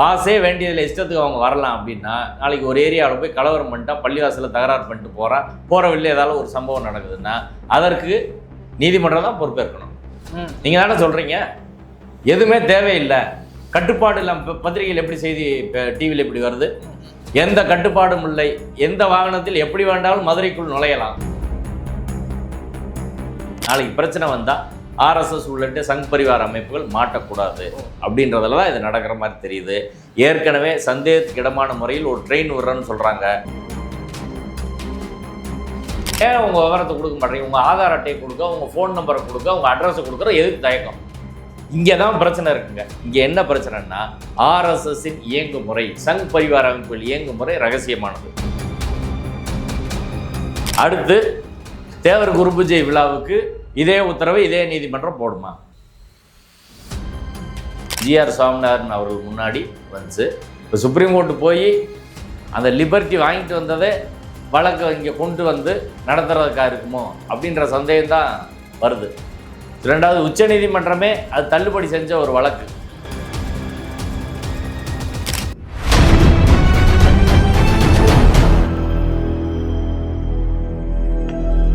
பாஸே வேண்டியதில் இஷ்டத்துக்கு அவங்க வரலாம் அப்படின்னா நாளைக்கு ஒரு ஏரியாவில் போய் கலவரம் பண்ணிட்டா பள்ளிவாசலில் தகராறு பண்ணிட்டு போகிறான் போகிற வழியில் ஏதாவது ஒரு சம்பவம் நடக்குதுன்னா அதற்கு நீதிமன்றம் தான் பொறுப்பேற்கணும். நீங்கள் தானே சொல்கிறீங்க எதுவுமே தேவையில்லை. கட்டுப்பாடு இல்லாமல் இப்போ பத்திரிகையில் எப்படி செய்தி இப்போ டிவியில் எப்படி வருது? எந்த கட்டுப்பாடும் இல்லை. எந்த வாகனத்தில் எப்படி வேண்டாலும் மதுரைக்குள் நுழையலாம். நாளைக்கு பிரச்சனை வந்தால் ஆர்எஸ்எஸ் உள்ளிட்ட சங் பரிவார அமைப்புகள் மாட்டக்கூடாது அப்படின்றதுல தான் இது நடக்கிற மாதிரி தெரியுது. ஏற்கனவே சந்தேகத்துக்கு இடமான முறையில் ஒரு ட்ரெயின் விடுறேன்னு சொல்கிறாங்க ஏன் உங்கள் விவரத்தை கொடுக்க மாட்டேங்க? உங்கள் ஆதார் அட்டையை கொடுக்க உங்கள் ஃபோன் நம்பரை கொடுக்க உங்கள் அட்ரஸை கொடுக்குற எதுக்கு தயக்கம்? இங்கே தான் பிரச்சனை இருக்குங்க. இங்கே என்ன பிரச்சனைன்னா ஆர்எஸ்எஸ்ஸின் இயங்குமுறை சங் பரிவார அமைப்புகள் இயங்குமுறை ரகசியமானது. அடுத்து தேவர் குருபூஜை விழாவுக்கு இதே உத்தரவை இதே நீதிமன்றம் போடுமா? ஜிஆர் சாமிநாதன் அவர்கள் முன்னாடி வந்துச்சு இப்போ சுப்ரீம் கோர்ட்டு போய் அந்த லிபர்ட்டி வாங்கிட்டு வந்ததே வழக்கை இங்கே கொண்டு வந்து நடத்துறதுக்கா இருக்குமோ அப்படின்ற சந்தேகம் தான் வருது ரெண்டாவது உச்சநீதிமன்றமே அது தள்ளுபடி செஞ்ச ஒரு வழக்கு.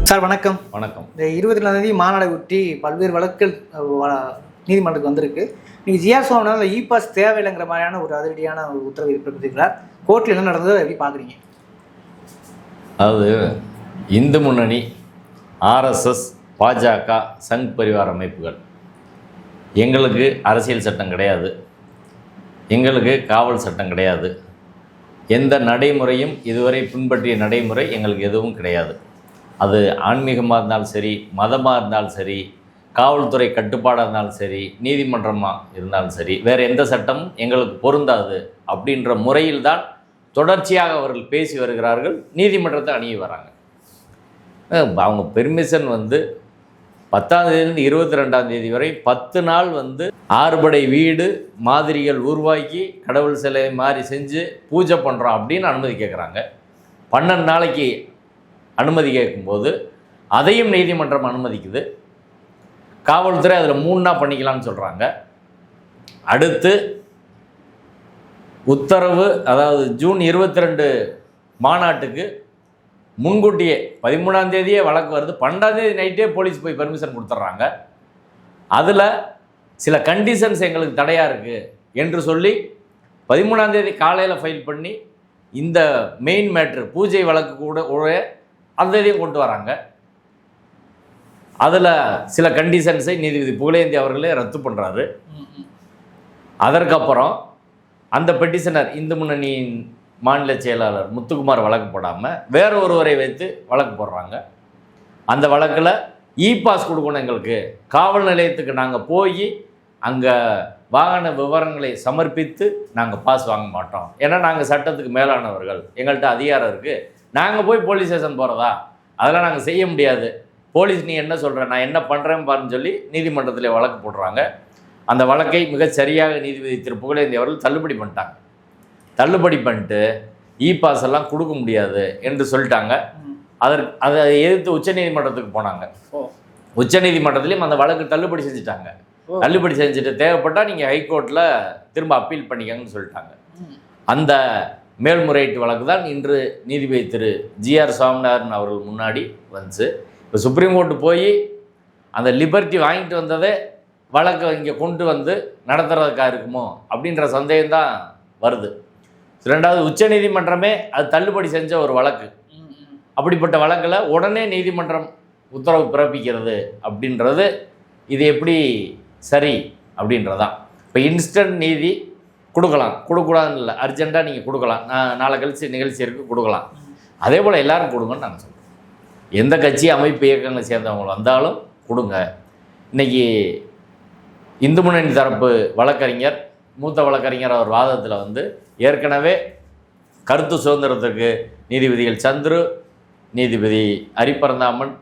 சார் வணக்கம். வணக்கம். இந்த இருபத்தி நாலாம் தேதி மாநாடை ஒட்டி பல்வேறு வழக்குகள் நீதிமன்றத்துக்கு வந்திருக்கு. நீங்கள் ஜிஆர் சுவாமிநாதன் இ பாஸ் தேவையில்லைங்கிற மாதிரியான ஒரு அதிரடியான ஒரு உத்தரவை பிறப்பித்திருக்கிறார். கோர்ட்டில் என்ன நடந்தது எப்படி பார்க்குறீங்க? அதாவது இந்து முன்னணி ஆர்எஸ்எஸ் பாஜக சங் பரிவார அமைப்புகள். எங்களுக்கு அரசியல் சட்டம் கிடையாது. எங்களுக்கு காவல் சட்டம் கிடையாது. எந்த நடைமுறையும் இதுவரை பின்பற்றிய நடைமுறை எங்களுக்கு எதுவும் கிடையாது. அது ஆன்மீகமாக இருந்தாலும் சரி மதமாக இருந்தாலும் சரி காவல்துறை கட்டுப்பாடாக இருந்தாலும் சரி நீதிமன்றமாக இருந்தாலும் சரி வேறு எந்த சட்டமும் எங்களுக்கு பொருந்தாது அப்படின்ற முறையில் தான் தொடர்ச்சியாக அவர்கள் பேசி வருகிறார்கள். நீதிமன்றத்தை அணுகி வராங்க. அவங்க பெர்மிஷன் வந்து பத்தாம் தேதியிலிருந்து இருபத்தி ரெண்டாம் தேதி வரை பத்து நாள் வந்து ஆறுபடை வீடு மாதிரிகள் உருவாக்கி கடவுள் சிலை மாதிரி செஞ்சு பூஜை பண்ணுறோம் அப்படின்னு அனுமதி கேட்குறாங்க பன்னெண்டு நாளைக்கு அனுமதி கேட்கும்போது அதையும் நீதிமன்றம் அனுமதிக்குது. காவல்துறை அதில் மூணா பண்ணிக்கலாம்னு சொல்கிறாங்க அடுத்து உத்தரவு அதாவது ஜூன் இருபத்தி ரெண்டு மாநாட்டுக்கு முன்கூட்டியே பதிமூணாம் தேதியே வழக்கு வருது. பன்னெண்டாம் தேதி நைட்டே போலீஸ் போய் பெர்மிஷன் கொடுத்துட்றாங்க அதில் சில கண்டிஷன்ஸ் எங்களுக்கு தடையாக இருக்குது என்று சொல்லி பதிமூணாம் தேதி காலையில் ஃபைல் பண்ணி இந்த மெயின் மேட்ரு பூஜை வழக்கு கூட கூட அந்த இதையும் கொண்டு வராங்க. அதில் சில கண்டிஷன்ஸை நீதிபதி புகழேந்தி அவர்களே ரத்து பண்ணுறாரு அதற்கப்புறம் அந்த பெட்டிஷனர் இந்து முன்னணியின் மாநில செயலாளர் முத்துக்குமார் வழக்கு போடாமல் வேற ஒருவரை வைத்து வழக்கு போடுறாங்க. அந்த வழக்கில் இ பாஸ் கொடுக்கணும் எங்களுக்கு. காவல் நிலையத்துக்கு நாங்கள் போய் அங்கே வாகன விவரங்களை சமர்ப்பித்து நாங்கள் பாஸ் வாங்க மாட்டோம். ஏன்னா நாங்கள் சட்டத்துக்கு மேலானவர்கள். எங்கள்கிட்ட அதிகாரம் இருக்குது நாங்கள் போய் போலீஸ் ஸ்டேஷன் போகிறதா அதெல்லாம் நாங்கள் செய்ய முடியாது. போலீஸ் நீ என்ன சொல்கிற நான் என்ன பண்ணுறேன்னு பாருன்னு சொல்லி நீதிமன்றத்தில் வழக்கு போடுறாங்க. அந்த வழக்கை மிகச் சரியாக நீதிபதி திரு. புகழேந்தி அவர்கள் தள்ளுபடி பண்ணிட்டாங்க. தள்ளுபடி பண்ணிட்டு இ பாஸ் எல்லாம் கொடுக்க முடியாது என்று சொல்லிட்டாங்க. அதற்கு அதை எதிர்த்து உச்சநீதிமன்றத்துக்கு போனாங்க. உச்சநீதிமன்றத்திலையும் அந்த வழக்கு தள்ளுபடி செஞ்சுட்டாங்க. தள்ளுபடி செஞ்சுட்டு தேவைப்பட்டால் நீங்கள் ஹைகோர்ட்டில் திரும்ப அப்பீல் பண்ணிக்கங்கன்னு சொல்லிட்டாங்க. அந்த மேல்முறையீட்டு வழக்கு தான் இன்று நீதிபதி திரு ஜிஆர் சுவாமிநாதன் அவர்கள் முன்னாடி வந்துச்சு. இப்போ சுப்ரீம் கோர்ட்டு போய் அந்த லிபர்ட்டி வாங்கிட்டு வந்ததே வழக்கை இங்கே கொண்டு வந்து நடத்துகிறதுக்காக இருக்குமோ அப்படின்ற சந்தேகம் தான் வருது. ரெண்டாவது உச்சநீதிமன்றமே அது தள்ளுபடி செஞ்ச ஒரு வழக்கு. அப்படிப்பட்ட வழக்கில் உடனே நீதிமன்றம் உத்தரவு பிறப்பிக்கிறது அப்படின்றது இது எப்படி சரி அப்படின்றதான். இப்போ இன்ஸ்டன்ட் நீதி கொடுக்கலாம். கொடுக்கூடாதுன்னு இல்லை. அர்ஜெண்ட்டாக நீங்கள் கொடுக்கலாம். நாளை கழிச்சு நிகழ்ச்சி இருக்குது கொடுக்கலாம். அதே போல் எல்லோரும் கொடுங்கன்னு நாங்கள் சொல்கிறோம் எந்த கட்சி அமைப்பு இயக்கங்களை சேர்ந்தவங்க வந்தாலும் கொடுங்க. இன்னைக்கு இந்து முன்னணி தரப்பு வழக்கறிஞர் மூத்த வழக்கறிஞர் அவர் வாதத்தில் வந்து ஏற்கனவே கருத்து சுதந்திரத்துக்கு நீதிபதிகள் சந்துரு நீதிபதி ஹரிபரந்தாமன்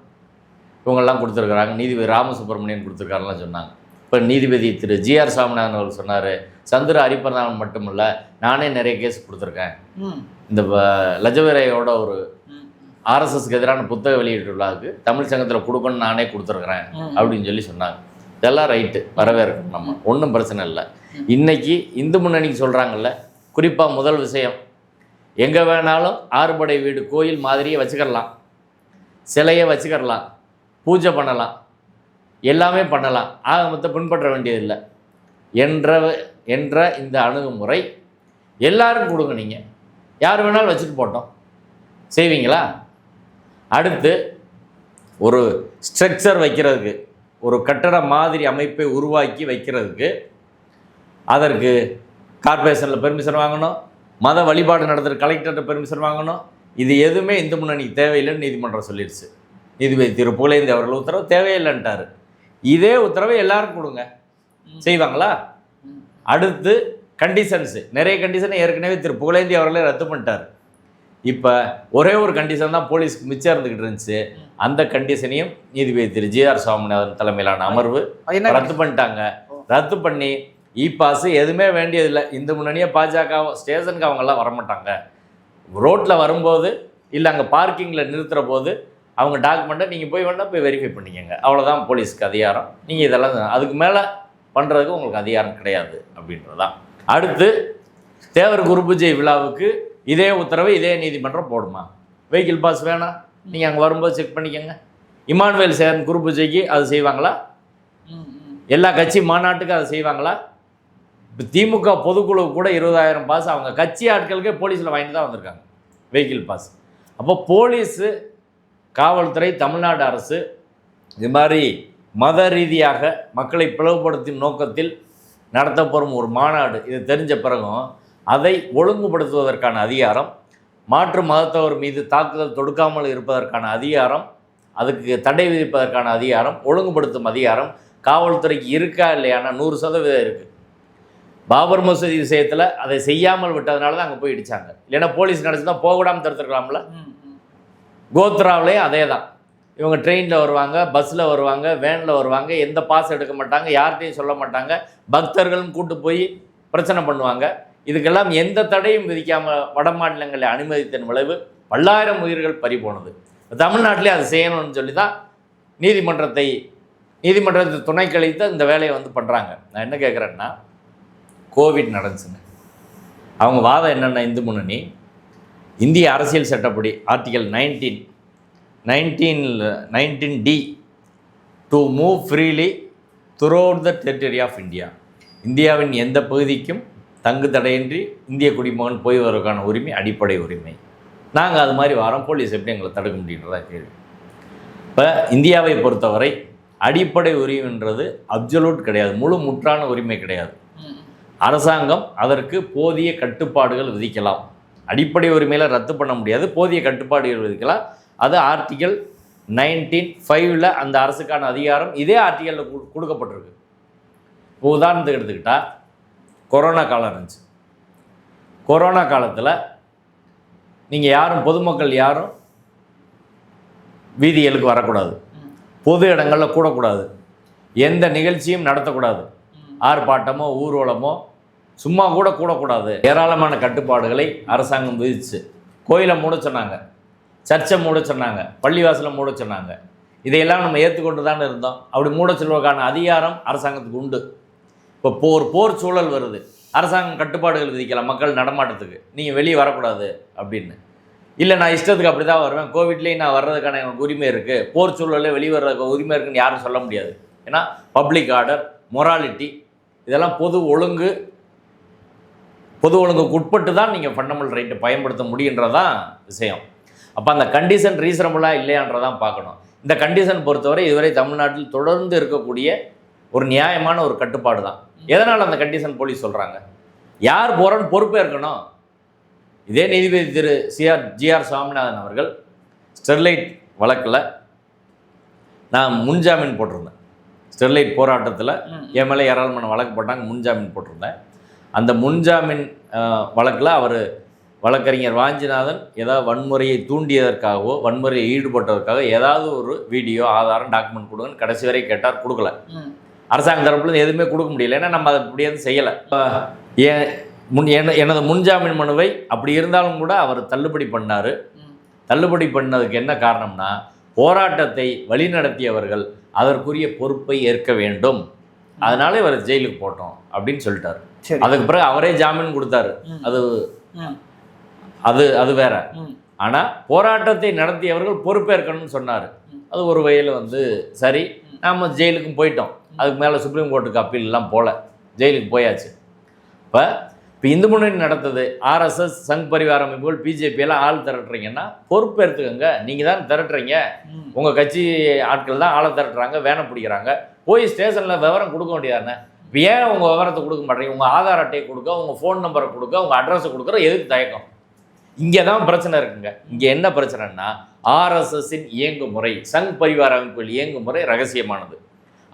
இவங்கெல்லாம் கொடுத்துருக்குறாங்க. நீதிபதி ராமசுப்ரமணியன் கொடுத்துருக்காருலாம் சொன்னாங்க. இப்போ நீதிபதி திரு ஜிஆர் சாமிநாதன் அவர்கள் சொன்னார் சந்துரு ஹரிபரந்தாமன் மட்டும் இல்லை நானே நிறைய கேஸ் கொடுத்துருக்கேன். இந்த லஜவரையோட ஒரு ஆர்எஸ்எஸ்க்கு எதிரான புத்தக வெளியீட்டு விழாவுக்கு தமிழ் சங்கத்தில் கொடுக்கணும்னு நானே கொடுத்துருக்குறேன். அப்படின்னு சொல்லி சொன்னாங்க. இதெல்லாம் ரைட்டு வரவேற்கணும் நம்ம. ஒன்றும் பிரச்சனை இல்லை. இன்னைக்கு இந்து முன்னணிக்கு சொல்கிறாங்கல்ல குறிப்பாக முதல் விஷயம் எங்கே வேணாலும் ஆறுபடை வீடு கோயில் மாதிரியே வச்சுக்கிடலாம் சிலையை வச்சுக்கிடலாம் பூஜை பண்ணலாம். எல்லாமே பண்ணலாம். ஆக மொத்தம் பின்பற்ற வேண்டியதில்லை. என்ற என்ற இந்த அணுகுமுறை எல்லாரும் கொடுங்க நீங்கள் யார் வேணாலும் வச்சுட்டு போட்டோம். செய்வீங்களா? அடுத்து ஒரு ஸ்ட்ரக்சர் வைக்கிறதுக்கு ஒரு கட்டட மாதிரி அமைப்பை உருவாக்கி வைக்கிறதுக்கு அதற்கு கார்ப்பரேஷனில் பெர்மிஷன் வாங்கணும். மத வழிபாடு நடத்துகிற கலெக்டர்கிட்ட பெர்மிஷன் வாங்கணும். இது எதுவுமே இந்து முன்னணிக்கு தேவையில்லைன்னு நீதிமன்றம் சொல்லிடுச்சு நீதிபதி திரு. புகழேந்தி அவர்கள் உத்தரவு தேவையில்லைன்ட்டார். இதே உத்தரவை எல்லாரும் கொடுங்க. செய்வாங்களா? அடுத்து கண்டிஷன்ஸு நிறைய கண்டிஷனை ஏற்கனவே திரு புகழேந்தி அவர்களே ரத்து பண்ணிட்டார். இப்போ ஒரே ஒரு கண்டிஷன் தான் போலீஸ்க்கு மிச்சம் இருந்துக்கிட்டு இருந்துச்சு. அந்த கண்டிஷனையும் நீதிபதி திரு ஜிஆர் சுவாமிநாதன் தலைமையிலான அமர்வு ரத்து பண்ணிட்டாங்க. ரத்து பண்ணி இ பாஸ் எதுவுமே வேண்டியதில்லை. இந்த முன்னணியே பாஜக ஸ்டேஷனுக்கு அவங்கெல்லாம் வரமாட்டாங்க. ரோட்டில் வரும்போது இல்லை அங்கே பார்க்கிங்கில் நிறுத்துகிற போது அவங்க டாக்குமெண்ட்டை நீங்கள் போய் வேணால் போய் வெரிஃபை பண்ணிக்கோங்க. அவ்வளோதான் போலீஸ்க்கு அதிகாரம். நீங்கள் இதெல்லாம் அதுக்கு மேலே பண்ணுறதுக்கு உங்களுக்கு அதிகாரம் கிடையாது அப்படின்றதான் அடுத்து தேவர் குருபூஜை விழாவுக்கு இதே உத்தரவை இதே நீதிமன்றம் போடுமா? வெஹிக்கிள் பாஸ் வேணாம். நீங்கள் அங்கே வரும்போது செக் பண்ணிக்கோங்க. இமானுவேல் சேரன் குருபூஜைக்கு அது செய்வாங்களா? எல்லா கட்சி மாநாட்டுக்கும் அதை செய்வாங்களா? இப்போ திமுக பொதுக்குழு கூட இருபதாயிரம் பாஸ் அவங்க கட்சி ஆட்களுக்கே போலீஸில் வாங்கிட்டு தான் வந்திருக்காங்க. வெஹிக்கிள் பாஸ் அப்போ போலீஸு காவல்துறை தமிழ்நாடு அரசு இது மாதிரி மத ரீதியாக மக்களை பிளவுபடுத்தும் நோக்கத்தில் நடத்தப்படும் ஒரு மாநாடு. இது தெரிஞ்ச பிறகும் அதை ஒழுங்குபடுத்துவதற்கான அதிகாரம் மாற்று மதத்தவர் மீது தாக்குதல் தொடுக்காமல் இருப்பதற்கான அதிகாரம் அதுக்கு தடை விதிப்பதற்கான அதிகாரம் ஒழுங்குபடுத்தும் அதிகாரம் காவல்துறைக்கு இருக்கா இல்லையானா நூறு சதவீதம் இருக்குது பாபர் மசூதி விஷயத்தில் அதை செய்யாமல் விட்டதுனால தான் அங்கே போய் இடித்தாங்க இல்லைன்னா போலீஸ் நினச்சிருந்தா தான் விடாமல் தடுத்துருக்கலாம்ல கோத்ராவிலையும் அதே தான் இவங்க ட்ரெயினில் வருவாங்க பஸ்ஸில் வருவாங்க வேனில் வருவாங்க எந்த பாஸ் எடுக்க மாட்டாங்க யார்கிட்டையும் சொல்ல மாட்டாங்க. பக்தர்களும் கூட்டு போய் பிரச்சனை பண்ணுவாங்க. இதுக்கெல்லாம் எந்த தடையும் விதிக்காமல் வட மாநிலங்களை அனுமதித்தன் விளைவு பல்லாயிரம் உயிர்கள் பறி போனது. தமிழ்நாட்டிலே அதை செய்யணும்னு சொல்லி தான் நீதிமன்றத்தை நீதிமன்றத்தை துணை கழித்து இந்த வேலையை வந்து பண்ணுறாங்க நான் என்ன கேட்குறேன்னா கோவிட் நடந்துச்சுங்க. அவங்க வாதம் என்னென்ன இந்து முன்னணி. இந்திய அரசியல் சட்டப்படி article nineteen nineteen nineteen D to move freely throughout the territory of India இந்தியாவின் எந்த பகுதிக்கும் தங்கு தடையின்றி இந்திய குடிமகன் போய் வருவதற்கான உரிமை அடிப்படை உரிமை. நாங்கள் அது மாதிரி வரோம் போலீஸ் எப்படி எங்களை தடுக்க முடியுன்றதா கேள்வி. இப்போ இந்தியாவை பொறுத்தவரை அடிப்படை உரிமைன்றது அப்சலூட் கிடையாது. முழு முற்றான உரிமை கிடையாது. அரசாங்கம் அதற்கு போதிய கட்டுப்பாடுகள் விதிக்கலாம். அடிப்படை உரிமையில ரத்து பண்ண முடியாது. போதிய கட்டுப்பாடுகள் விதிக்கலாம் அது ஆர்டிகல் நைன்டீன் ஃபைவ்ல அந்த அரசுக்கான அதிகாரம் இதே ஆர்டிகலில் கொடுக்கப்பட்டிருக்கு. இப்போ உதாரணத்துக்கு எடுத்துக்கிட்டா கொரோனா காலம் இருந்துச்சு. கொரோனா காலத்தில் நீங்கள் யாரும் பொதுமக்கள் யாரும் வீதிகளுக்கு வரக்கூடாது. பொது இடங்களில் கூடக்கூடாது. எந்த நிகழ்ச்சியும் நடத்தக்கூடாது. ஆர்ப்பாட்டமோ ஊர்வலமோ சும்மா கூட கூடக்கூடாது. ஏராளமான கட்டுப்பாடுகளை அரசாங்கம் விதிச்சு. கோயிலை மூட சொன்னாங்க. சர்ச்சை மூட சொன்னாங்க. பள்ளிவாசலை மூட சொன்னாங்க. இதையெல்லாம் நம்ம ஏற்றுக்கொண்டு தானே இருந்தோம். அப்படி மூட சொல்வதற்கான அதிகாரம் அரசாங்கத்துக்கு உண்டு. இப்போ போர் போர் சூழல் வருது. அரசாங்கம் கட்டுப்பாடுகள் விதிக்கலாம். மக்கள் நடமாட்டத்துக்கு. நீங்கள் வெளியே வரக்கூடாது அப்படின்னு. இல்லை நான் இஷ்டத்துக்கு அப்படி தான் வருவேன். கோவிட்லேயும் நான் வர்றதுக்கான எனக்கு உரிமை இருக்குது போர் சூழலில் வெளியே வர்றதுக்கு உரிமை இருக்குன்னு யாரும் சொல்ல முடியாது. ஏன்னா பப்ளிக் ஆர்டர் மொராலிட்டி இதெல்லாம் பொது ஒழுங்கு பொது ஒழுங்குக்கு உட்பட்டு தான் நீங்கள் ஃபண்டமெண்டல் ரைட்டை பயன்படுத்த முடியுன்றதான் விஷயம். அப்போ அந்த கண்டிஷன் ரீசனபுளாக இல்லையான்றதான் பார்க்கணும். இந்த கண்டிஷன் பொறுத்தவரை இதுவரை தமிழ்நாட்டில் தொடர்ந்து இருக்கக்கூடிய ஒரு நியாயமான ஒரு கட்டுப்பாடு தான் எதனால் அந்த கண்டிஷன் போலீஸ் சொல்கிறாங்க யார் போகிறன்னு பொறுப்பேற்கணும் இதே நீதிபதி திரு சிஆர் ஜிஆர் சுவாமிநாதன் அவர்கள் ஸ்டெர்லைட் வழக்கில் நான் முன்ஜாமீன் போட்டிருந்தேன். ஸ்டெர்லைட் போராட்டத்தில். என் மேலே ஏராளமான வழக்கு போட்டாங்க முன்ஜாமீன் போட்டிருந்தேன். அந்த முன்ஜாமீன் வழக்கில் அவர் வழக்கறிஞர் வாஞ்சிநாதன் ஏதாவது வன்முறையை தூண்டியதற்காகவோ வன்முறையை ஈடுபட்டதற்காக ஏதாவது ஒரு வீடியோ ஆதாரம் டாக்குமெண்ட் கொடுங்கன்னு கடைசி வரை கேட்டார் கொடுக்கல. அரசாங்க தரப்புல எதுவுமே கொடுக்க முடியல. ஏன்னா நம்ம அதை அப்படியே செய்யலை. ஏன் முன் என- எனது முன்ஜாமீன் மனுவை அப்படி இருந்தாலும் கூட அவர் தள்ளுபடி பண்ணார். தள்ளுபடி பண்ணதுக்கு என்ன காரணம்னா போராட்டத்தை வழிநடத்தியவர்கள் அதற்குரிய பொறுப்பை ஏற்க வேண்டும். அதனால இவர் ஜெயிலுக்கு போட்டோம் அப்படின்னு சொல்லிட்டாரு. சரி. அதுக்கு பிறகு அவரே ஜாமீன் கொடுத்தாரு. அது அது அது வேற. ம், ஆனா போராட்டத்தை நடத்தியவர்கள் பொறுப்பேற்கணும்னு சொன்னார். அது ஒரு வகையில் வந்து சரி நாம ஜெயிலுக்கும் போயிட்டோம். அதுக்கு மேலே சுப்ரீம் கோர்ட்டுக்கு அப்பீல் எல்லாம் போல. ஜெயிலுக்கு போயாச்சு. இப்போ இப்போ இந்து முன்னணி நடத்தது. ஆர்எஸ்எஸ் சங் பரிவார அமைப்புகள் பிஜேபி எல்லாம் ஆள் திரட்டுறீங்கன்னா பொறுப்பேற்றுக்கங்க நீங்கள் தான் திரட்டுறீங்க. உங்கள் கட்சி ஆட்கள் தான் ஆளை திரட்டுறாங்க வேனை பிடிக்கிறாங்க. போய் ஸ்டேஷனில் விவரம் கொடுக்க வேண்டியதானே இப்போ ஏன் உங்கள் விவரத்தை கொடுக்க மாட்டேங்க? உங்கள் ஆதார் அட்டையை கொடுக்க உங்கள் ஃபோன் நம்பரை கொடுக்க உங்கள் அட்ரஸை கொடுக்குற எதுக்கு தயக்கம்? இங்கே தான் பிரச்சனை இருக்குங்க. இங்கே என்ன பிரச்சனைன்னா ஆர்எஸ்எஸ்ஸின் இயங்குமுறை சங் பரிவார அமைப்புகள் இயங்குமுறை ரகசியமானது.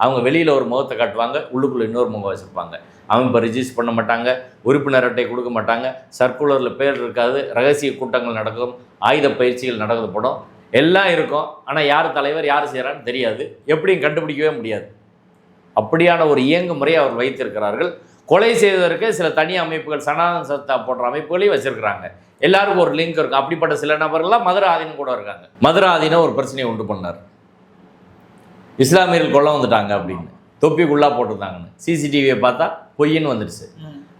அவங்க வெளியில் ஒரு முகத்தை காட்டுவாங்க உள்ளுக்குள்ளே இன்னொரு முகம் வச்சுருப்பாங்க. அமைப்பை ரிஜிஸ்டர் பண்ண மாட்டாங்க உறுப்பினர் அட்டை கொடுக்க மாட்டாங்க சர்க்குலரில் பேர் இருக்காது ரகசிய கூட்டங்கள் நடக்கும் ஆயுத பயிற்சிகள் நடக்கப்படும். எல்லாம் இருக்கும் ஆனால் யார் தலைவர் யார் செய்கிறான்னு தெரியாது. எப்படியும் கண்டுபிடிக்கவே முடியாது. அப்படியான ஒரு இயங்கு முறையை அவர் வைத்திருக்கிறார்கள். கொலை செய்வதற்கு சில தனி அமைப்புகள் சனாதன சத்தா போன்ற அமைப்புகளையும் வச்சிருக்கிறாங்க. எல்லாருக்கும் ஒரு லிங்க் இருக்கும் அப்படிப்பட்ட சில நபர்கள்லாம் மதுரை ஆதீனம் கூட இருக்காங்க. மதுரை ஆதீனம் ஒரு பிரச்சனையை உண்டு பண்ணார். இஸ்லாமியர்கள் கொள்ள வந்துட்டாங்க அப்படின்னு. தொப்பிக்குள்ளா போட்டிருந்தாங்கன்னு. சிசிடிவியை பார்த்தா பொய்ன்னு வந்துடுச்சு.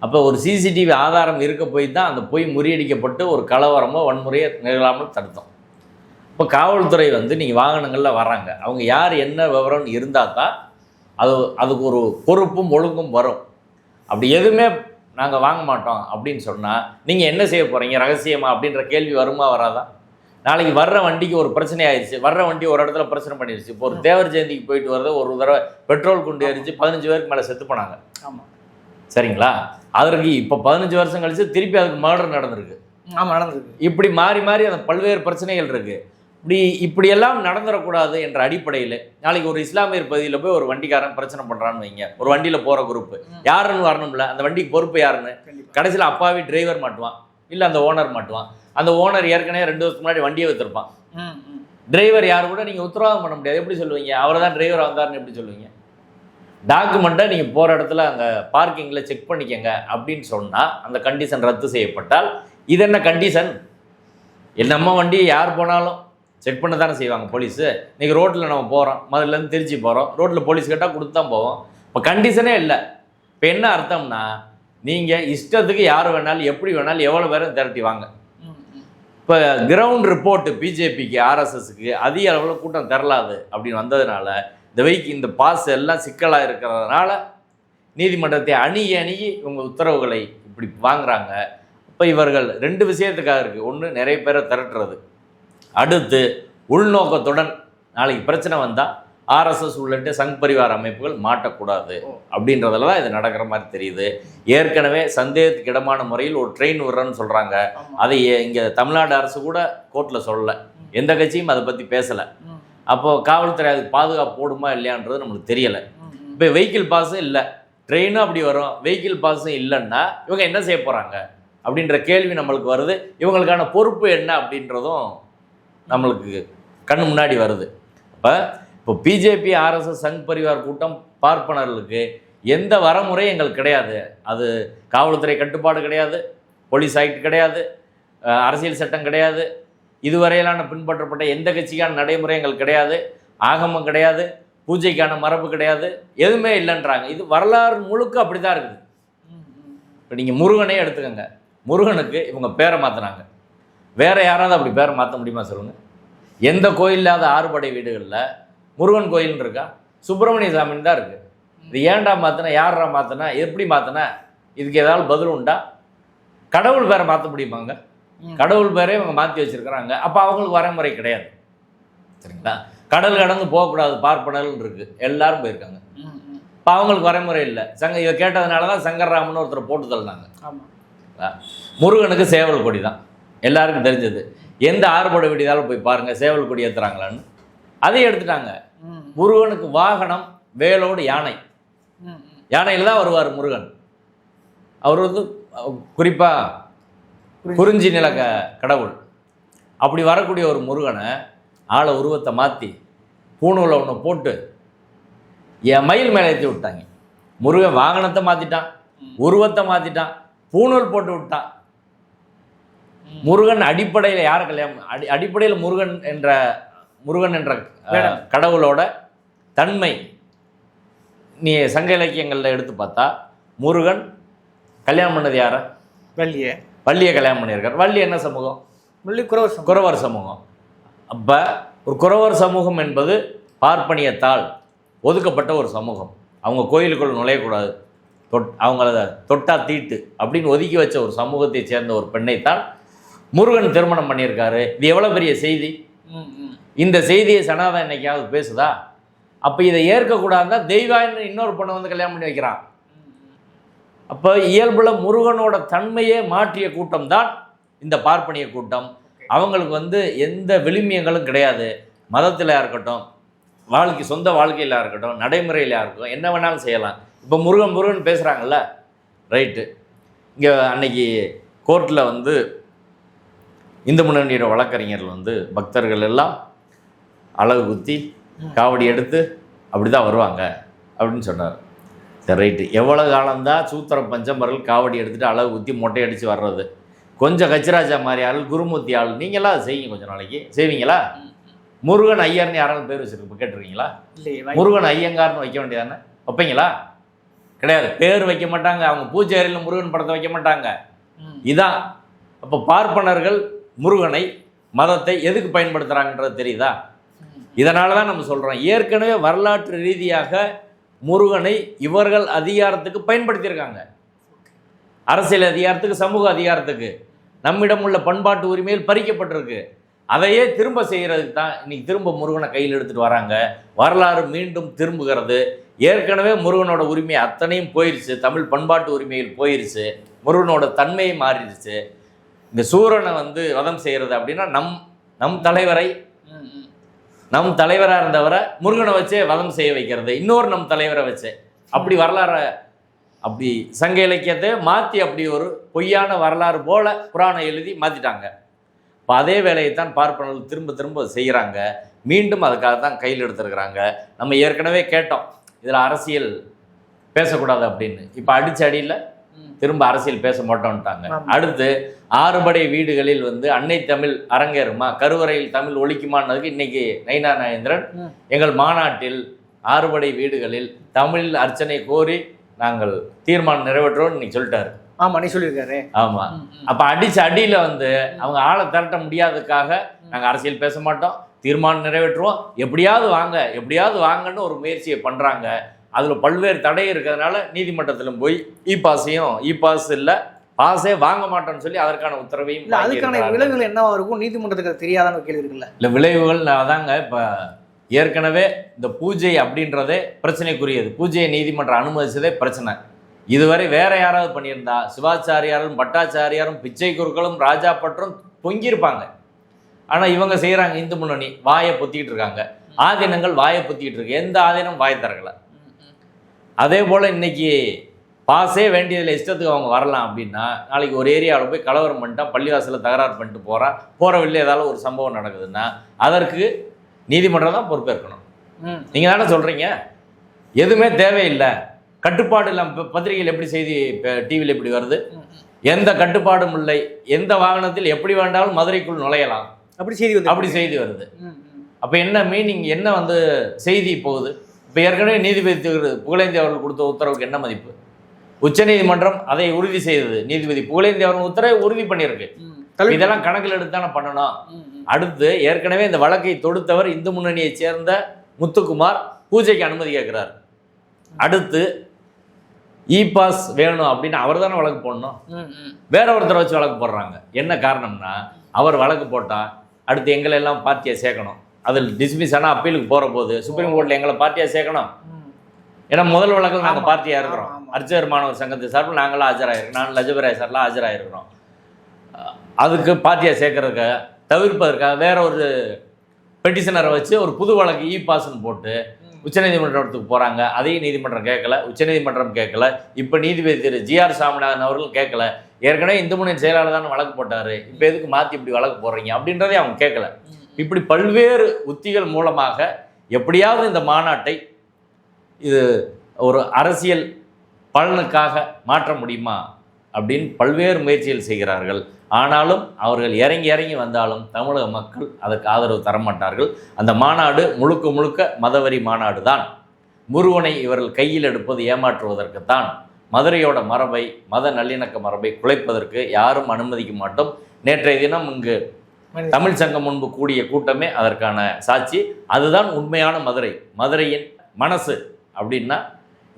அப்போ ஒரு சிசிடிவி ஆதாரம் இருக்க போய் தான் அந்த பொய் முறியடிக்கப்பட்டு ஒரு கலவரமோ வன்முறையோ நிகழாமல் தடுத்தோம். இப்போ காவல்துறை வந்து நீங்கள் வாகனங்களில் வராங்க அவங்க யார் என்ன விவரம்னு இருந்தால் தான் அது அதுக்கு ஒரு பொறுப்பும் ஒழுங்கும் வரும். அப்படி எதுவுமே நாங்கள் வாங்க மாட்டோம் அப்படின்னு சொன்னால் நீங்கள் என்ன செய்ய போகிறீங்க ரகசியமா? அப்படின்ற கேள்வி வருமா வராதா? நாளைக்கு வர்ற வண்டிக்கு ஒரு பிரச்சனை ஆயிடுச்சு. வர்ற வண்டி ஒரு இடத்துல பிரச்சனை பண்ணிடுச்சு. இப்போ ஒரு தேவர் ஜெயந்திக்கு போயிட்டு வரது ஒரு தடவை பெட்ரோல் குண்டு எரிஞ்சு பதினஞ்சு பேருக்கு மேலே செத்து போனாங்க. ஆமா. சரிங்களா? அதற்கு இப்போ பதினஞ்சு வருஷம் கழிச்சு திருப்பி அதுக்கு மர்டர் நடந்திருக்கு. ஆமா நடந்திருக்கு. இப்படி மாறி மாறி அந்த பல்வேறு பிரச்சனைகள் இருக்கு. இப்படி இப்படியெல்லாம் நடந்துடக்கூடாது என்ற அடிப்படையில் நாளைக்கு ஒரு இஸ்லாமியர் பகுதியில் போய் ஒரு வண்டிக்காரன் பிரச்சனை பண்ணுறான்னு வைங்க. ஒரு வண்டியில் போகிற குரூப் யாருன்னு வரணும்ல? அந்த வண்டிக்கு பொறுப்பு யாருன்னு? கடைசியில் அப்பாவி டிரைவர் மாட்டுவான். இல்லை அந்த ஓனர் மாட்டுவான். அந்த ஓனர் ஏற்கனவே ரெண்டு வருஷத்துக்கு முன்னாடி வண்டியை வைத்திருப்பான். டிரைவர் யார் கூட நீங்கள் உத்தரவாதம் பண்ண முடியாது. எப்படி சொல்லுவீங்க? அவர் தான் டிரைவர் வந்தாருன்னு எப்படி சொல்லுவீங்க? டாக்குமெண்ட்டை நீங்கள் போகிற இடத்துல அங்கே பார்க்கிங்கில் செக் பண்ணிக்கங்க அப்படின்னு சொன்னால் அந்த கண்டிஷன் ரத்து செய்யப்பட்டால் இது என்ன கண்டிஷன் நம்ம வண்டி யார் போனாலும் செக் பண்ண தானே செய்வாங்க போலீஸு இன்றைக்கி ரோட்டில் நம்ம போகிறோம் மதுரிலேருந்து திருச்சி போகிறோம் ரோட்டில் போலீஸ் கேட்டால் கொடுத்து தான் போவோம். இப்போ கண்டிஷனே இல்லை. இப்போ என்ன அர்த்தம்னா நீங்கள் இஷ்டத்துக்கு யார் வேணாலும் எப்படி வேணாலும் எவ்வளோ பேரும் திரட்டி வாங்க. இப்போ கிரவுண்ட் ரிப்போர்ட்டு பிஜேபிக்கு ஆர்எஸ்எஸ்க்கு அதிக அளவில் கூட்டம் தரலாது அப்படின்னு வந்ததுனால இந்த வைக்கு இந்த பாஸ் எல்லாம் சிக்கலாக இருக்கிறதுனால நீதிமன்றத்தை அணுகி அணுகி இவங்க உத்தரவுகளை இப்படி வாங்குறாங்க. இப்போ இவர்கள் ரெண்டு விஷயத்துக்காக இருக்குது ஒன்று நிறைய பேரை திரட்டுறது. அடுத்து உள்நோக்கத்துடன் நாளைக்கு பிரச்சனை வந்தால் ஆர்எஸ்எஸ் உள்ளிட்ட சங் பரிவார அமைப்புகள் மாட்டக்கூடாது அப்படின்றதுல தான் இது நடக்கிற மாதிரி தெரியுது. ஏற்கனவே சந்தேகத்துக்கு இடமான முறையில் ஒரு ட்ரெயின் விடுறேன்னு சொல்கிறாங்க. அதை இங்கே தமிழ்நாடு அரசு கூட கோர்ட்டில் சொல்லலை. எந்த கட்சியும் அதை பற்றி பேசலை. அப்போது காவல்துறை அதுக்கு பாதுகாப்பு போடுமா இல்லையான்றது நம்மளுக்கு தெரியலை. இப்போ வெஹிக்கிள் பாஸும் இல்லை. ட்ரெயினும் அப்படி வரும். வெஹிக்கிள் பாஸும் இல்லைன்னா இவங்க என்ன செய்ய போகிறாங்க அப்படின்ற கேள்வி நம்மளுக்கு வருது. இவங்களுக்கான பொறுப்பு என்ன அப்படின்றதும் நம்மளுக்கு கண் முன்னாடி வருது. அப்போ இப்போ பிஜேபி ஆர்எஸ்எஸ் சங் பரிவார் கூட்டம் பார்ப்பனர்களுக்கு எந்த வரமுறையும் எங்களுக்கு கிடையாது. அது காவல்துறை கட்டுப்பாடு கிடையாது போலீஸ் ஆக்ட் கிடையாது அரசியல் சட்டம் கிடையாது. இதுவரையிலான பின்பற்றப்பட்ட எந்த கட்சிக்கான நடைமுறை எங்களுக்கு கிடையாது. ஆகமம் கிடையாது பூஜைக்கான மரபு கிடையாது எதுவுமே இல்லைன்றாங்க. இது வரலாறு முழுக்க அப்படி தான் இருக்குது. இப்போ நீங்கள் முருகனே எடுத்துக்கோங்க. முருகனுக்கு இவங்க பேரை மாற்றினாங்க வேற யாராவது அப்படி பேரை மாற்ற முடியுமா சொல்லுங்கள் எந்த கோயில் இல்லாத ஆறுபடை வீடுகளில் முருகன் கோயில்னு இருக்கா? சுப்பிரமணிய சாமின்னு தான் இருக்குது இது ஏன்டா மாற்றினா யாரா மாற்றினா எப்படி மாற்றினா இதுக்கு ஏதாவது பதில் உண்டா? கடவுள் பேரை மாற்ற முடியுமாங்க. கடவுள் பேரே இவங்க மாற்றி வச்சிருக்கிறாங்க. அப்போ அவங்களுக்கு வரைமுறை கிடையாது. சரிங்களா? கடல் கடந்து போகக்கூடாது பார்ப்பனர்கள் இருக்கு. எல்லாரும் போயிருக்காங்க. இப்போ அவங்களுக்கு வரைமுறை இல்லை. சங்க இதை கேட்டதுனால தான் சங்கர்ராமன் ஒருத்தர் போட்டு தள்ளினாங்க. முருகனுக்கு சேவல் கொடி தான் எல்லாருக்கும் தெரிஞ்சது. எந்த ஆறுபடை வீடியாலும் போய் பாருங்க சேவல் கொடி ஏற்றுறாங்களான்னு அதையும் எடுத்துட்டாங்க. முருகனுக்கு வாகனம் வேலோடு யானை. யானையில் தான் வருவார் முருகன். அவர் வந்து குறிப்பாக குறிஞ்சி நில. க கடவுள். அப்படி வரக்கூடிய ஒரு முருகனை ஆளை உருவத்தை மாற்றி பூணூலை ஒன்று போட்டு என் மயில் மேலே ஏற்றி விட்டாங்க. முருகன் வாகனத்தை மாற்றிட்டான் உருவத்தை மாற்றிட்டான் பூணூல் போட்டு விட்டான். முருகன் அடிப்படையில் யாரை கல்யாணம் அடி அடிப்படையில் முருகன் என்ற முருகன் என்ற. கடவுளோட தன்மை. நீ சங்க இலக்கியங்களில் எடுத்து பார்த்தா முருகன் கல்யாணம் பண்ணது யார? வள்ளிய. வள்ளியை கல்யாணம் பண்ணியிருக்கார். வள்ளி என்ன சமூகம்? வள்ளி குறவர். குறவர் சமூகம். அப்போ ஒரு குறவர் சமூகம் என்பது பார்ப்பனியத்தால் ஒதுக்கப்பட்ட ஒரு சமூகம். அவங்க கோயிலுக்குள் நுழையக்கூடாது. தொட் அவங்கள தொட்டா தீட்டு அப்படின்னு ஒதுக்கி வச்ச ஒரு சமூகத்தை சேர்ந்த ஒரு பெண்ணைத்தான் முருகன் திருமணம் பண்ணியிருக்காரு. இது எவ்வளோ பெரிய செய்தி. இந்த செய்தியை சனாதன் என்னைக்காவது பேசுதா? அப்போ இதை ஏற்கக்கூடாதுன்னா தெய்வாயின்னு இன்னொரு பொண்ணை வந்து கல்யாணம் பண்ணி வைக்கிறான். அப்போ இயல்புல முருகனோட தன்மையே மாற்றிய கூட்டம் தான் இந்த பார்ப்பனிய கூட்டம். அவங்களுக்கு வந்து எந்த விளிமியங்களும் கிடையாது. மதத்தில் இருக்கட்டும் வாழ்க்கை சொந்த வாழ்க்கையில் இருக்கட்டும் நடைமுறையில் இருக்கட்டும் என்ன வேணாலும் செய்யலாம். இப்போ முருகன் முருகன் பேசுகிறாங்கல்ல ரைட்டு. இங்கே அன்னைக்கு கோர்ட்டில் வந்து இந்து முன்னணியோட வழக்கறிஞர்கள் வந்து பக்தர்கள் எல்லாம் அழகு குத்தி காவடி எடுத்து அப்படி தான் வருவாங்க அப்படின்னு சொன்னார். சரி ரைட்டு. எவ்வளோ காலம்தான் சூத்திர பஞ்சமர்கள் காவடி எடுத்துகிட்டு அழகு குத்தி மொட்டை அடித்து வர்றது? கொஞ்சம் கச்சிராஜா மாதிரி ஆள் குருமூர்த்தி ஆள் நீங்களாம் அதை செய்யுங்க கொஞ்ச நாளைக்கு. செய்வீங்களா? முருகன் ஐயர்னு யாராவது பேர் வச்சிருக்கு கேட்டிருக்கீங்களா. முருகன் ஐயங்கார்னு வைக்க வேண்டியதானே? வைப்பீங்களா? கிடையாது. பேர் வைக்க மாட்டாங்க. அவங்க பூஜை அறையில் முருகன் படத்தை வைக்க மாட்டாங்க. இதான். அப்போ பார்ப்பனர்கள் முருகனை மதத்தை எதுக்கு பயன்படுத்துகிறாங்கன்றது தெரியுதா? இதனால தான் நம்ம சொல்கிறோம் ஏற்கனவே வரலாற்று ரீதியாக முருகனை இவர்கள் அதிகாரத்துக்கு பயன்படுத்தியிருக்காங்க. அரசியல் அதிகாரத்துக்கு சமூக அதிகாரத்துக்கு. நம்மிடம் உள்ள பண்பாட்டு உரிமையில் பறிக்கப்பட்டிருக்கு. அதையே திரும்ப செய்கிறதுக்கு தான் இன்னைக்கு திரும்ப முருகனை கையில் எடுத்துகிட்டு வராங்க. வரலாறு மீண்டும் திரும்புகிறது. ஏற்கனவே முருகனோட உரிமை அத்தனையும் போயிருச்சு. தமிழ் பண்பாட்டு உரிமையில் போயிருச்சு. முருகனோட தன்மையை மாறிடுச்சு. இந்த சூரனை வந்து வதம் செய்கிறது அப்படின்னா நம் நம் தலைவரை. நம் தலைவராக இருந்தவரை முருகனை வச்சே வதம் செய்ய வைக்கிறது. இன்னொரு நம் தலைவரை வச்சு. அப்படி வரலாற அப்படி சங்க இலக்கியத்தை மாற்றி அப்படி ஒரு பொய்யான வரலாறு போல புராணம் எழுதி மாற்றிட்டாங்க இப்போ அதே வேலையை தான் பார்ப்பனர்கள் திரும்ப திரும்ப செய்கிறாங்க மீண்டும் அதுக்காக தான் கையில் எடுத்துருக்குறாங்க. நம்ம ஏற்கனவே கேட்டோம். இதில் அரசியல் பேசக்கூடாது அப்படின்னு. இப்போ அடிச்ச அடியில். திரும்ப அரசியல் பேச மாட்டோம்ட்டாங்க. அடுத்து ஆறுபடை வீடுகளில் வந்து அன்னை தமிழ் அரங்கேறுமா? கருவறையில் தமிழ் ஒழிக்குமான்னதுக்கு இன்னைக்கு நைனா நாயேந்திரன். எங்கள் மாநாட்டில் ஆறுபடை வீடுகளில் தமிழ் அர்ச்சனை கோரி நாங்கள் தீர்மானம் நிறைவேற்றுவோம் இன்னைக்கு சொல்லிட்டாரு. ஆமா நீ சொல்லியிருக்காரு. ஆமா. அப்ப அடிச்ச அடியில வந்து அவங்க ஆளை திரட்ட முடியாததுக்காக நாங்க அரசியல் பேச மாட்டோம். தீர்மானம் நிறைவேற்றுவோம். எப்படியாவது வாங்க எப்படியாவது வாங்கன்னு ஒரு முயற்சியை பண்றாங்க. அதுல பல்வேறு தடை இருக்கிறதுனால நீதிமன்றத்திலும் போய் இ பாஸையும் இ பாஸ் இல்ல பாஸே வாங்க மாட்டோம்னு சொல்லி அதற்கான உத்தரவையும் இல்ல அதுக்கான. விளைவுகள் என்னவா இருக்கும்? நீதிமன்றத்துக்கு தெரியாதான்னு கேள்வி இருக்குல்ல. இல்லை விளைவுகள் அதாங்க இப்போ ஏற்கனவே இந்த பூஜை அப்படின்றதே பிரச்சனைக்குரியது. பூஜையை நீதிமன்றம் அனுமதிச்சதே பிரச்சனை. இதுவரை வேற யாராவது பண்ணியிருந்தா சிவாச்சாரியாரும் பட்டாச்சாரியாரும் பிச்சை குருக்களும் ராஜா பட்டரும் பொங்கியிருப்பாங்க ஆனால் இவங்க செய்கிறாங்க இந்து முன்னணி வாயை பொத்திக்கிட்டு இருக்காங்க. ஆதீனங்கள் வாயை பொத்திக்கிட்டு இருக்கு. எந்த ஆதீனம் வாய் திறக்கல. அதே போல் இன்னைக்கு பாஸே வேண்டியதில் இஷ்டத்துக்கு அவங்க வரலாம் அப்படின்னா நாளைக்கு ஒரு ஏரியாவில் போய் கலவரம் பண்ணிட்டா பள்ளிவாசலில் தகராறு பண்ணிட்டு போகிறான் போகிற வழியில் ஏதாவது ஒரு சம்பவம் நடக்குதுன்னா அதற்கு நீதிமன்றம் தான் பொறுப்பேற்கணும். நீங்கள் தானே சொல்கிறீங்க எதுவுமே தேவையில்லை. கட்டுப்பாடு இல்லாமல் இப்போ பத்திரிகையில் எப்படி செய்தி இப்போ டிவியில் எப்படி வருது. எந்த கட்டுப்பாடும் இல்லை. எந்த வாகனத்தில் எப்படி வேண்டாலும் மதுரைக்குள் நுழையலாம். அப்படி செய்தி அப்படி செய்தி வருது. அப்போ என்ன மீனிங் என்ன வந்து செய்தி போகுது? இப்போ ஏற்கனவே நீதிபதி புகழேந்தி அவர்கள் கொடுத்த உத்தரவுக்கு என்ன மதிப்பு? உச்சநீதிமன்றம் அதை உறுதி செய்தது. நீதிபதி புகழேந்தி அவர்கள் உத்தரவை உறுதி பண்ணியிருக்கு. இதெல்லாம் கணக்கில் எடுத்து தானே பண்ணணும். அடுத்து ஏற்கனவே இந்த வழக்கை தொடுத்தவர் இந்து முன்னணியைச் சேர்ந்த முத்துக்குமார் பூஜைக்கு அனுமதி கேட்கிறார். அடுத்து இ பாஸ் வேணும் அப்படின்னு அவர் தானே வழக்கு போடணும். வேற ஒருத்தரை வச்சு வழக்கு போடுறாங்க. என்ன காரணம்னா அவர் வழக்கு போட்டா அடுத்து எங்களை எல்லாம் பார்ட்டியை சேர்க்கணும். அதில் டிஸ்மிஸ் ஆனால் அப்பீலுக்கு போகிற போது சுப்ரீம் கோர்ட்டில் எங்களை பார்ட்டியாக சேர்க்கணும். ஏன்னா முதல் வழக்கில் நாங்கள். பார்ட்டியாக இருக்கிறோம். அர்ச்சகர் மாணவர் சங்கத்து சார்பில் நாங்களாம் ஆஜராயிருக்கோம் நான் லஜபராய் சார்லாம் ஆஜராயிருக்கிறோம். அஹ் அதுக்கு பார்ட்டியாக சேர்க்கறதுக்காக தவிர்ப்பதற்காக வேற ஒரு பெட்டிஷனரை வச்சு ஒரு புது வழக்கு இ பாஸ்ன்னு போட்டு உச்சநீதிமன்றத்துக்கு போகிறாங்க அதையும் நீதிமன்றம் கேட்கல. உச்சநீதிமன்றம் கேட்கல. இப்போ நீதிபதி திரு ஜிஆர் சாமிநாதன் அவர்கள் கேட்கல. ஏற்கனவே இந்து முன்னணி செயலாளர் தான் வழக்கு போட்டார். இப்போ எதுக்கு மாற்றி இப்படி வழக்கு போடுறீங்க? அப்படின்றதே அவங்க கேட்கல. இப்படி பல்வேறு உத்திகள் மூலமாக எப்படியாவது இந்த மாநாட்டை இது ஒரு அரசியல் பலனுக்காக மாற்ற முடியுமா அப்படின்னு பல்வேறு முயற்சிகள் செய்கிறார்கள். ஆனாலும் அவர்கள் இறங்கி இறங்கி வந்தாலும் தமிழக மக்கள் அதற்கு ஆதரவு தரமாட்டார்கள். அந்த மாநாடு முழுக்க முழுக்க மதவரி மாநாடு தான் முருகனை இவர்கள் கையில் எடுப்பது ஏமாற்றுவதற்குத்தான். மதுரையோட மரபை மத நல்லிணக்க மரபை குலைப்பதற்கு யாரும் அனுமதிக்க மாட்டோம். நேற்றைய தினம் இங்கு தமிழ் சங்கம். முன்பு கூடிய கூட்டமே அதற்கான சாட்சி. அதுதான் உண்மையான மதுரை. மதுரையின் மனசு அப்படின்னா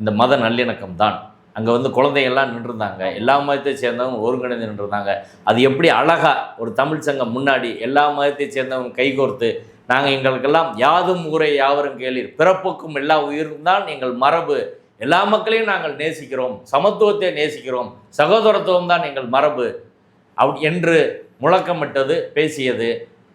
இந்த மத நல்லிணக்கம் தான். அங்கே வந்து குழந்தைகள்லாம் நின்றுருந்தாங்க. எல்லா மதத்தை சேர்ந்தவங்க ஒருங்கிணைந்து நின்றுருந்தாங்க. அது எப்படி அழகா ஒரு தமிழ் சங்கம் முன்னாடி எல்லா மதத்தை சேர்ந்தவங்க கைகோர்த்து நாங்கள் எங்களுக்கெல்லாம் யாதும் ஊரை யாவரும் கேளீர். பிறப்புக்கும் எல்லா உயிரும் தான் எங்கள் மரபு. எல்லா மக்களையும் நாங்கள் நேசிக்கிறோம். சமத்துவத்தை நேசிக்கிறோம். சகோதரத்துவம் தான் எங்கள் மரபு. அப் என்று முழக்கமிட்டது பேசியது.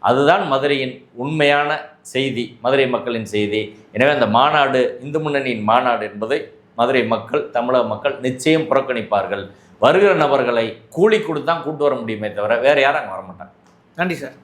அதுதான் மதுரையின் உண்மையான செய்தி மதுரை மக்களின் செய்தி. எனவே அந்த மாநாடு இந்து முன்னணியின் மாநாடு என்பதை மதுரை மக்கள் தமிழக மக்கள் நிச்சயம் புறக்கணிப்பார்கள். வருகிற நபர்களை கூலி கொடுத்து தான் கூட்டு வர முடியுமே தவிர வேறு யாரும் அங்கே வரமாட்டாங்க. நன்றி சார்.